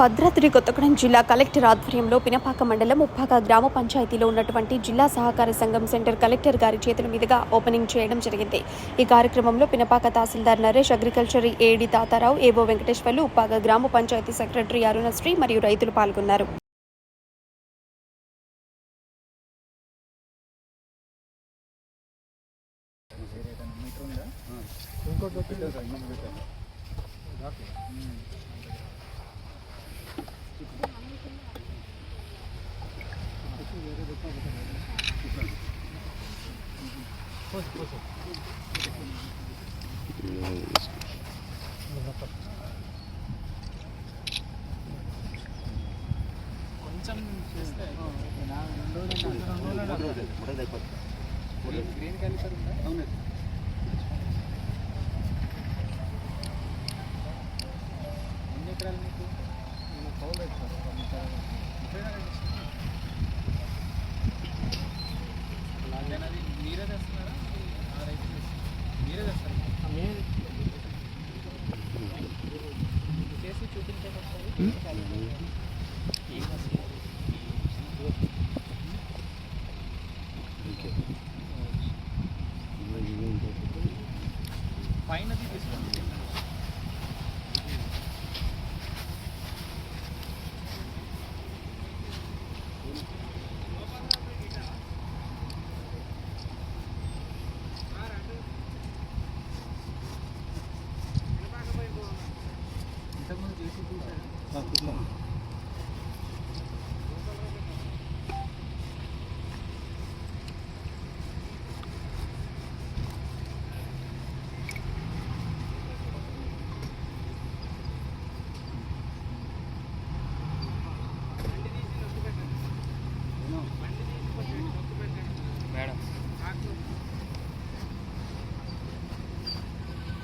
భద్రాద్రి కొత్తగూడెం జిల్లా కలెక్టర్ ఆధ్వర్యంలో పినపాక మండలం ఉప్పాక గ్రామ పంచాయతీలో ఉన్నటువంటి జిల్లా సహకార సంఘం సెంటర్ కలెక్టర్ గారి చేతుల మీదుగా ఓపెనింగ్ చేయడం జరిగింది. ఈ కార్యక్రమంలో పినపాక తహసీల్దార్ Naresh agriculture AD Tatarao AO Venkateswarlu Uppaka గ్రామ పంచాయతీ సెక్రటరీ అరుణశ్రీ మరియు రైతులు పాల్గొన్నారు. కొంచెం చేస్తే గ్రీన్ క్యాలిపర్ ఉందా ఎన్ని ఎకరాలు మీకు? కౌలు రైతు చూపించండి ఇంతకుముందు చేసి చూసారు